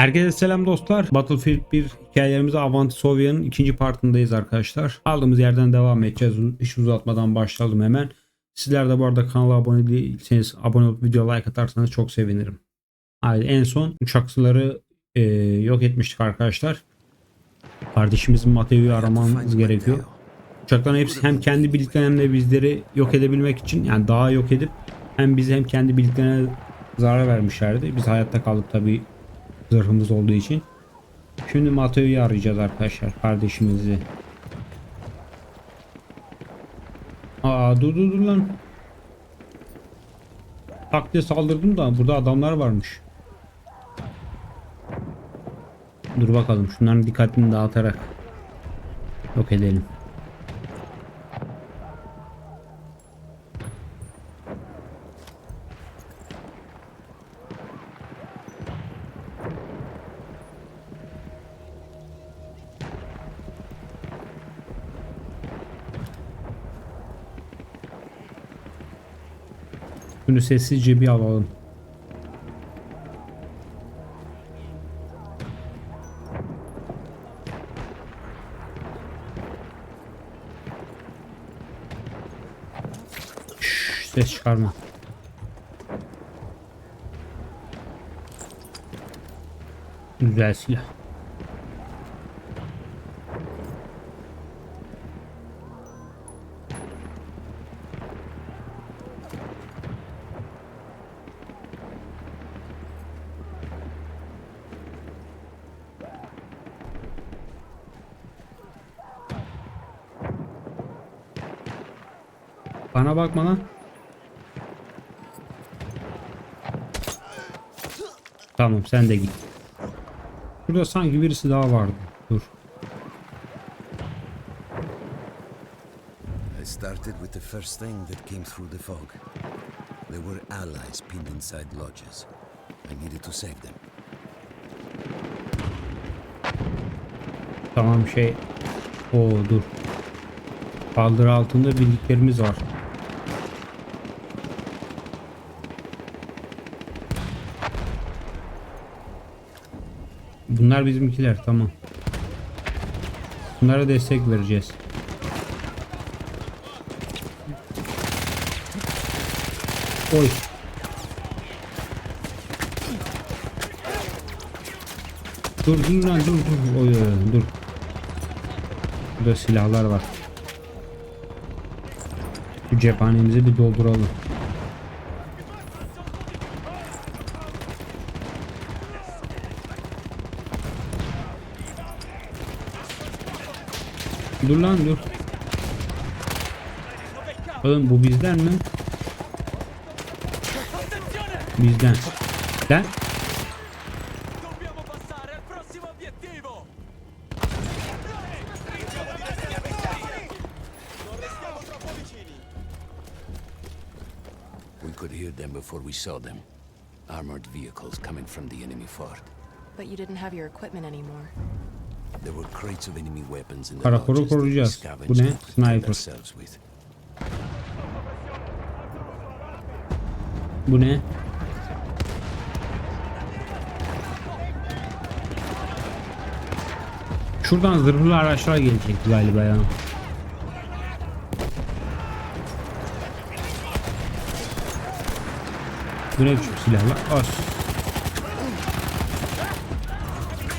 Herkese selam dostlar. Battlefield 1 hikayelerimize Avant Sovya'nın ikinci partındayız arkadaşlar. Aldığımız yerden devam edeceğiz. Hiç uzatmadan başlayalım hemen. Sizler de bu arada kanala abone değilseniz abone olup video like atarsanız çok sevinirim. Haydi en son uçakçıları e, yok etmiştik arkadaşlar. Kardeşimizin Mateo'yu aramamız gerekiyor. Uçakların hepsi hem kendi birliklerine hem de bizleri yok edebilmek için yani daha yok edip hem bizi hem kendi birliklerine zarar vermişlerdi. Biz hayatta kaldık tabii zırhımız olduğu için. Şimdi Mateo'yu arayacağız arkadaşlar kardeşimizi. Aa dur dur dur lan. Tak diye saldırdım da burada adamlar varmış. Dur bakalım şunların dikkatini dağıtarak yok edelim. Şunu sessizce bir alalım. Şşş, ses çıkarma. Güzel silah. Bana bakma lan. Tamam sen de git. Burada sanki birisi daha vardı. Dur. I started with the first thing that came through the fog. There were allies pinned inside lodges. I needed to save them. Tamam şey. O dur. Saldırı altında birliklerimiz var. Bunlar bizimkiler tamam. Bunlara destek vereceğiz. Oy. Dur dur lan dur dur. Oy, oy, dur. Burada silahlar var. Şu cephanemizi bir dolduralım. Dur lan dur. Oğlum bu bizden mi? Bizden. Lan! We could hear them before we saw them. Armored vehicles coming from the enemy fort. But you didn't have your equipment anymore. Karakoru koruyacağız. Bu ne? Sniper. bu ne? Şuradan zırhlı araçlar gelecek galiba ya. Bu ne biçim silahlar? As.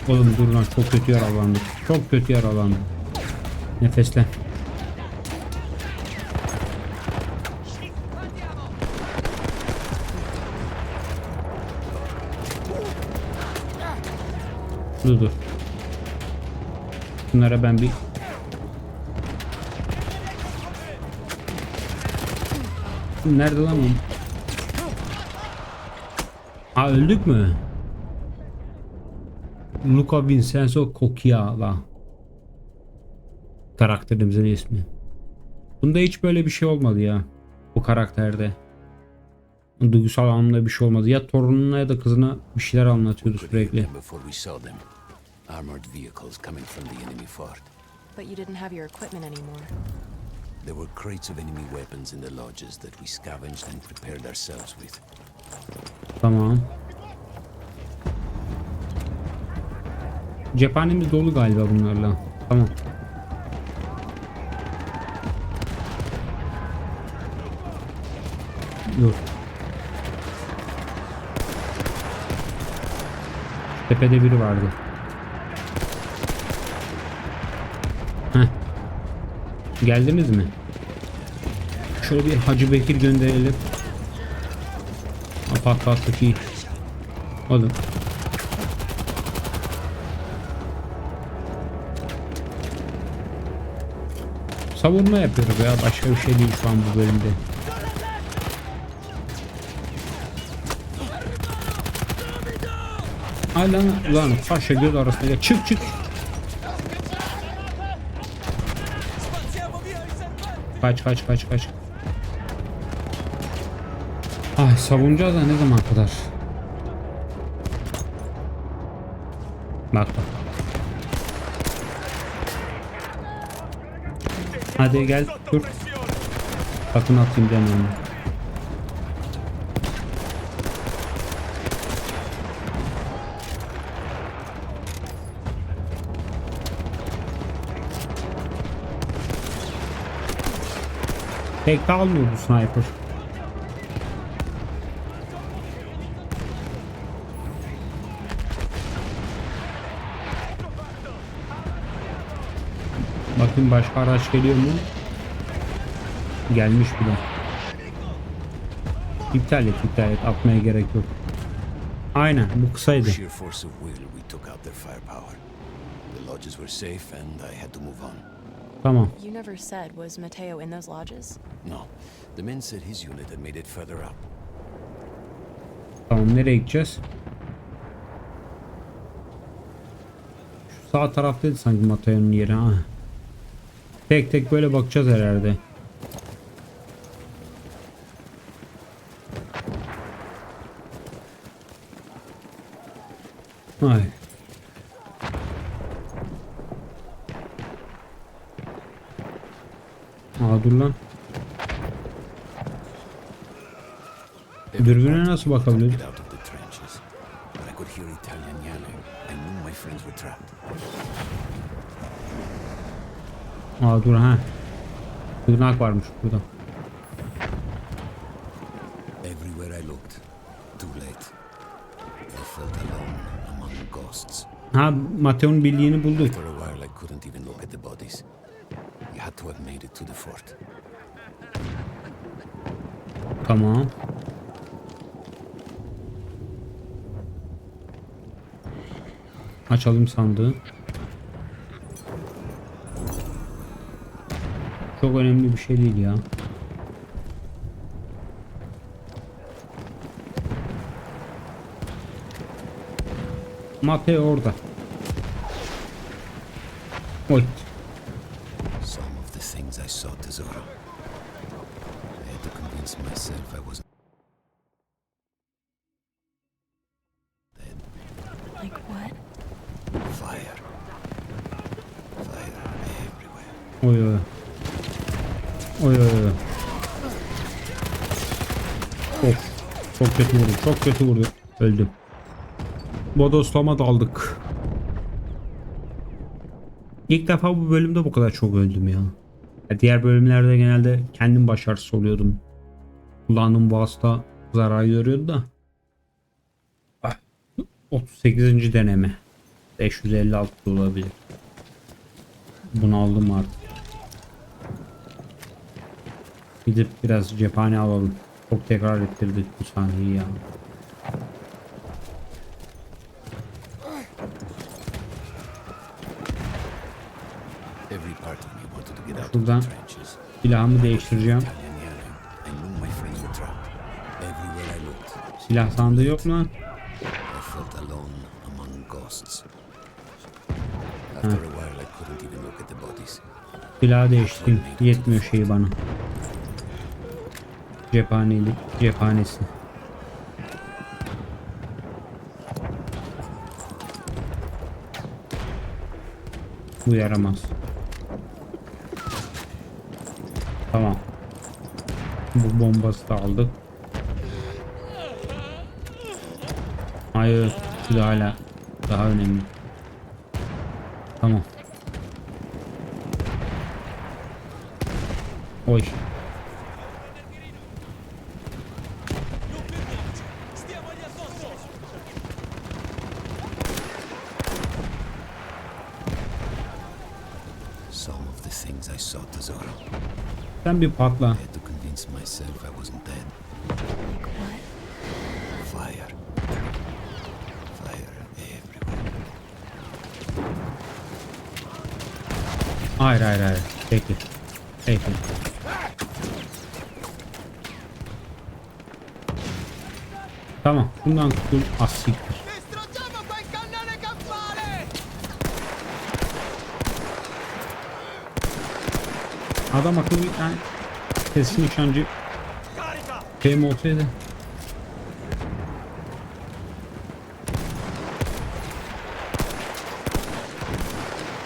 Oğlum dur lan çok kötü yaralandık. Çok kötü yaralandık. Nefeslen. Dur dur. Bunlara ben bir Nerede lan bu? Aa öldük mü? Luca Vincenzo Cocchiala. Karakterimizin ismi. Bunda hiç böyle bir şey olmadı ya. Bu karakterde. Duygusal anlamda bir şey olmadı. Ya torununa ya da kızına bir şeyler anlatıyordu sürekli. Armored vehicles coming from the enemy fort. But you didn't have your equipment anymore. There were crates of enemy weapons in the lodges that we scavenged and prepared ourselves with. Tamam. Cephanemiz dolu galiba bunlarla. Tamam. Dur. Tepede biri vardı. Heh. Geldiniz mi? Şöyle bir Hacı Bekir gönderelim. Apat patlık iyi. Oğlum. Savunma yapıyoruz ya. Başka bir şey değil şu an bu bölümde. Ay lan lan paşa göz arasında çık çık kaç kaç kaç kaç Ay savunacağız da ne zaman kadar Hadi gel dur. Bakın atayım canım Pek de almıyor bu sniper. Bakın başka araç geliyor mu? Gelmiş bile. İptal et, iptal et. Atmaya gerek yok. Aynen, bu kısaydı. Tamam. You never said, was Mateo in those lodges? No, the men said his unit had made it further up. Tamam, nereye gideceğiz? Şu sağ taraftaydı sanki Mateo'nun yeri. Ha. Tek tek böyle bakacağız herhalde. Ay. Aa dur lan. Dürbüne nasıl bakabiliyoruz? Get out of the trenches. But I could hear Italian yelling. I knew my friends were trapped. Aa dur ha. Tırnak varmış burada. Everywhere I looked, too late. I felt alone among ghosts. Ha Mateo'nun bildiğini bulduk. After a while, I couldn't even look at the bodies. You had to have made it to the fort. Tamam. Açalım sandığı. Çok önemli bir şey değil ya. Mateo orada. Oy. Some of the things I saw, Tesoro. I had to convince myself I wasn't dead. Like what? Fire. Fire everywhere. Oy oy. Oy oy oy. Of. Çok kötü vurdu. Çok kötü vurdu. Öldüm. Bodoslama daldık. İlk defa bu bölümde bu kadar çok öldüm ya. Ya Diğer bölümlerde genelde kendim başarısız oluyordum. Kullandığım vasıta zarar görüyordu da. Ah, 38. deneme. 556 da olabilir. Bunu aldım artık. Gidip biraz cephane alalım. Çok tekrar ettirdik bu sahneyi ya. Şuradan silahımı değiştireceğim. Silah sandığı yok mu lan? I felt alone among ghosts. After a while, I couldn't even look at the bodies. Silahı değiştireyim. Yetmiyor şeyi bana. Cephaneli, cephanesi. Bu yaramaz. Tamam. Bu bombası da aldık. Hayır. Bu da hala daha önemli. Tamam. Oy. Non fermiamoci! Stiamogli addosso! Some of the things I saw, Tesoro. Sen bir patla. I had to convince myself I wasn't dead. Like what? Fire everywhere. Hayır hayır hayır. Peki. Peki. Tamam. Bundan kurtul. Asiktir. Adam akıllı tane keskin nişancı şeyim olsaydı.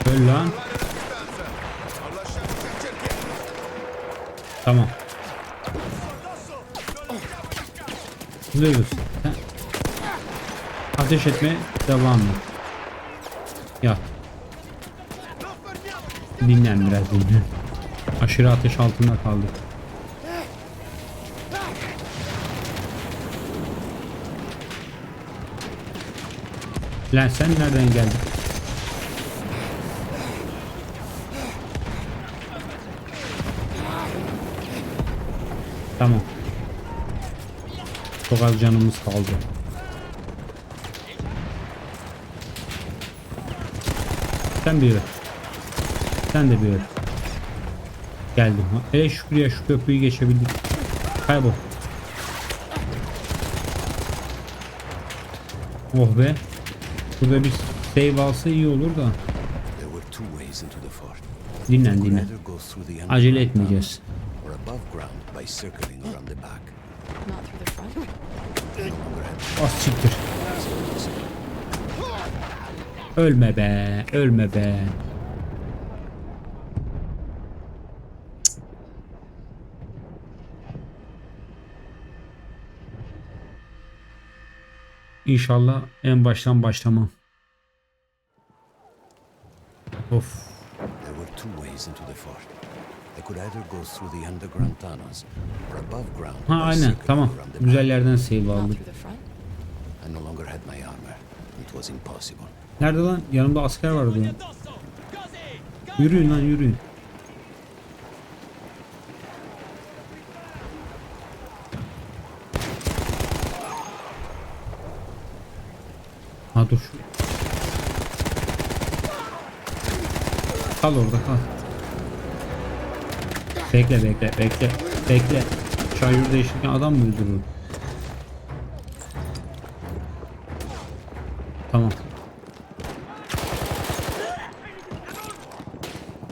Öl lan. Tamam. Sen ateş etmeye devam et. Yat. Dinlen biraz dinlen. Aşırı ateş altında kaldık. Lan sen nereden geldin? Tamam. Çok az canımız kaldı. Sen bir öl. Sen de bir öl. Geldim. Hele şükür ya şu köprüyü geçebildik. Kaybol. Oh be. Burada bir save alsa iyi olur da. Dinlen dinlen. Acele etmeyeceğiz. Az siktir. Ölme be. Ölme be. İnşallah en baştan başlamam. Of. There were two ways into the fort. I could either go through the underground tunnels or above ground Ha aynen tamam. Güzel yerden save front? I no longer had my armor. It was impossible. Nerede lan? Yanımda asker vardı. Ya. Yürüyün lan yürüyün. Dur. Kal orada kal. Bekle bekle bekle bekle. Şarjör değişirken adam mı öldürür? Tamam.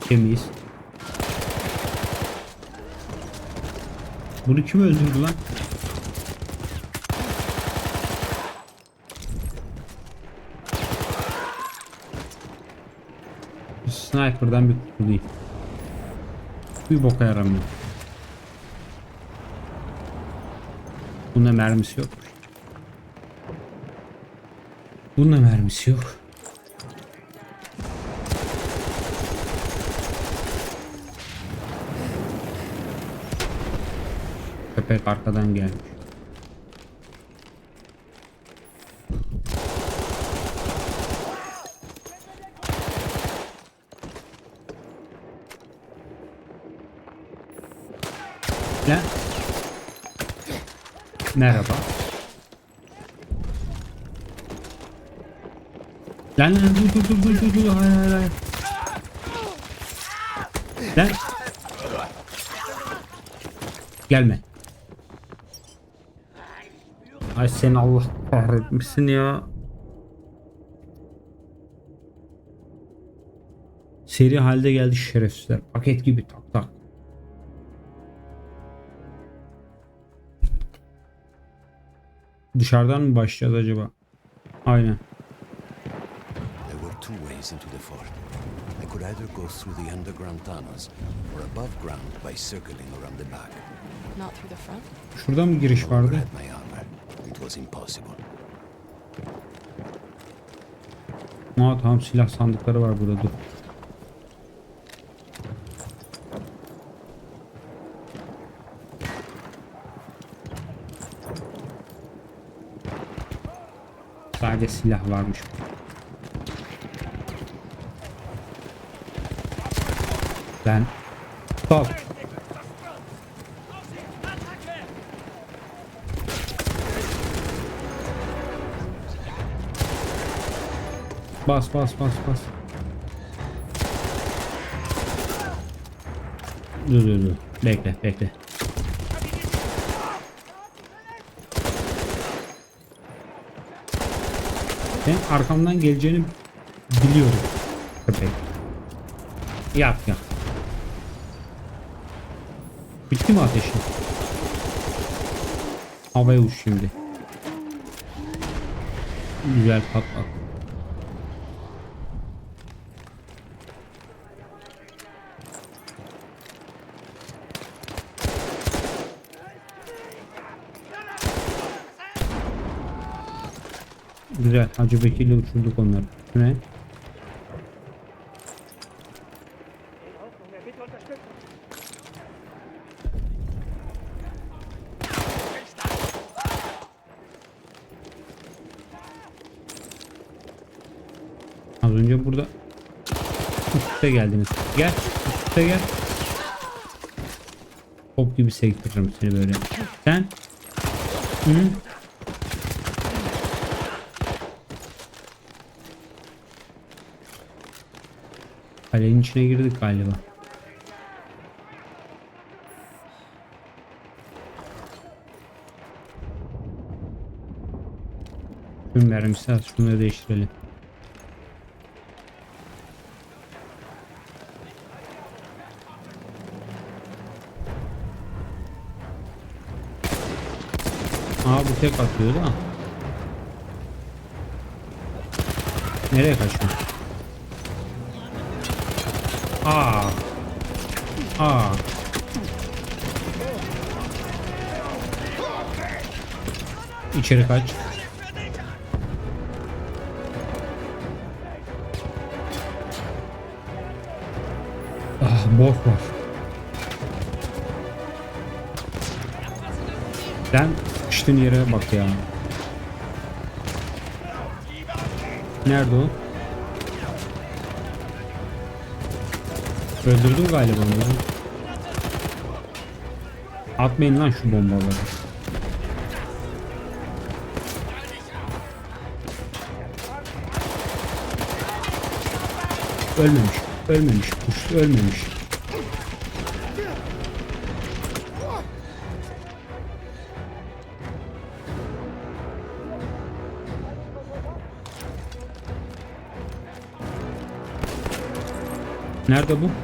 Temiz. Bunu kim öldürdü lan? Sniper'dan bir kurtulayım. Bir boka yaramıyor. Bunda mermisi yok. Bunda mermisi yok. Köpek arkadan gelmiş. Lan. Merhaba. Lan lan dur dur dur dur dur hayır hayır hayır. Lan. Gelme. Ay seni Allah kahretmişsin ya. Seri halde geldi şerefsizler. Paket gibi tak tak. Dışarıdan mı başlayacağız acaba? Aynen. There were two ways into the fort. I could either go through the underground tunnels or above ground by circling around the back. Not through the front? Şurada mı giriş vardı? my armor. It was impossible. Aa tamam silah sandıkları var burada dur. Sadece silah varmış. Ben Attacke! bas bas bas bas. Dur dur dur. Bekle bekle. Ben arkamdan geleceğini biliyorum. Köpek. Yat yat. Bitti mi ateşin? Havaya uç şimdi. Güzel patlat. Güzel. Hacı Bekir'le uçurduk onları. Ne? Az önce burada üstte geldiniz. Gel. Üstte gel. Top gibi sektiririm seni böyle. Sen Hı? İçine girdik galiba. Tüm mermisi az şunu değiştirelim. Aa bu tek atıyor da. Nereye kaçıyor? Aa. Aa. İçeri kaç. Ah bot var. Sen sıkıştığın yere bak ya. Nerede o? Öldürdüm galiba onu. Atmayın lan şu bombaları. Ölmemiş. Ölmemiş. Kuş ölmemiş. Nerede bu?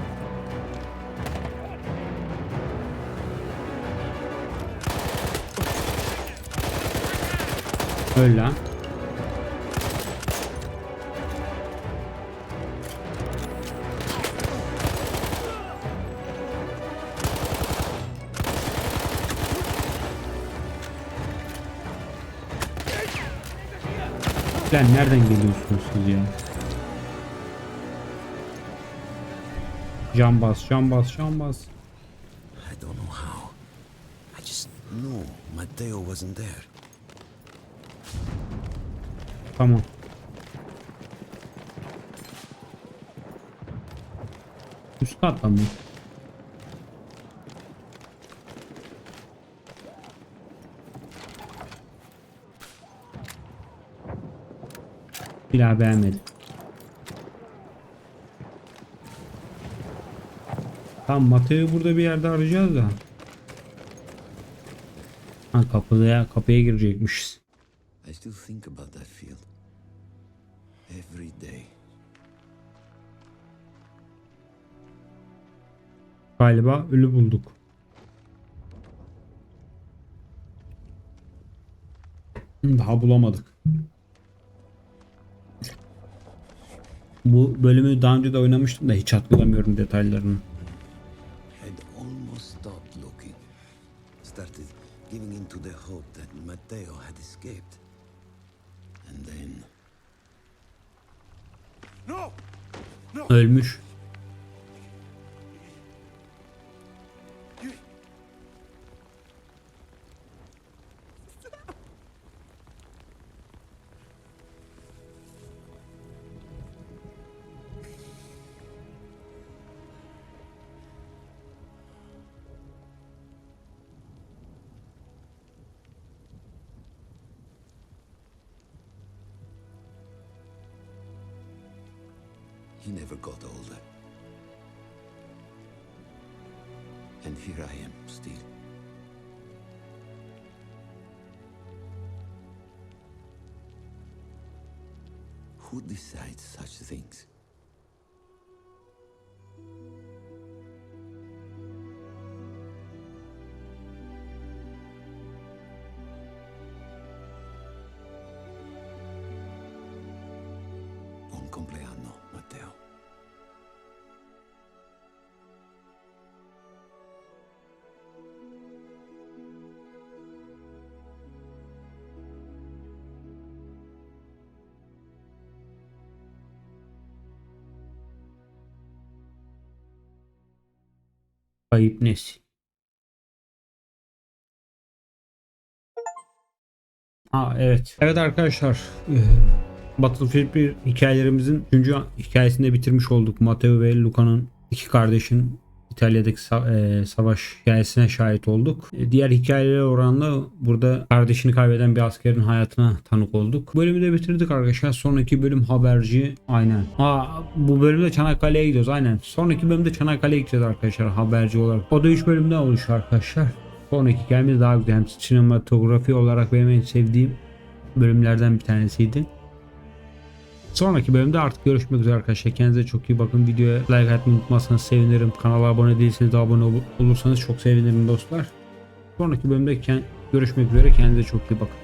Öl lan. Lan nereden geliyorsunuz siz ya? Can bas, can bas, can bas. I don't know how. I just know Mateo wasn't there. Tamam. Üst katta mı? Daha beğenmedim. Tam Mateo'yu burada bir yerde arayacağız da. Ha kapıya kapıya girecekmişiz. I still think about that field. Every day. Galiba ölü bulduk. Daha bulamadık. Bu bölümü daha önce de oynamıştım da hiç hatırlamıyorum detaylarını. I'd almost stopped looking. Started giving in to the hope that Mateo had escaped. And then! Ölmüş. He never got older. And here I am, still. Who decides such things? Kayıp nesil. Ha evet. Evet arkadaşlar. eee, Battlefield 1 hikayelerimizin 3. hikayesinde bitirmiş olduk. Matteo ve Luca'nın iki kardeşin İtalya'daki sa- eee, savaş hikayesine şahit olduk. E, Diğer hikayelere oranla burada kardeşini kaybeden bir askerin hayatına tanık olduk. Bölümü de bitirdik arkadaşlar. Sonraki bölüm haberci. Aynen. Ha bu bölümde Çanakkale'ye gidiyoruz. Aynen. Sonraki bölümde Çanakkale'ye gideceğiz arkadaşlar haberci olarak. O da 3 bölümden oluşuyor arkadaşlar. Sonraki hikayemiz daha güzel. Hem sinematografi olarak benim en sevdiğim bölümlerden bir tanesiydi. Sonraki bölümde artık görüşmek üzere arkadaşlar. Kendinize çok iyi bakın. Videoya like atmayı unutmazsanız sevinirim. Kanala abone değilseniz de abone ol- olursanız çok sevinirim dostlar. Sonraki bölümde görüşmek üzere. Kendinize çok iyi bakın.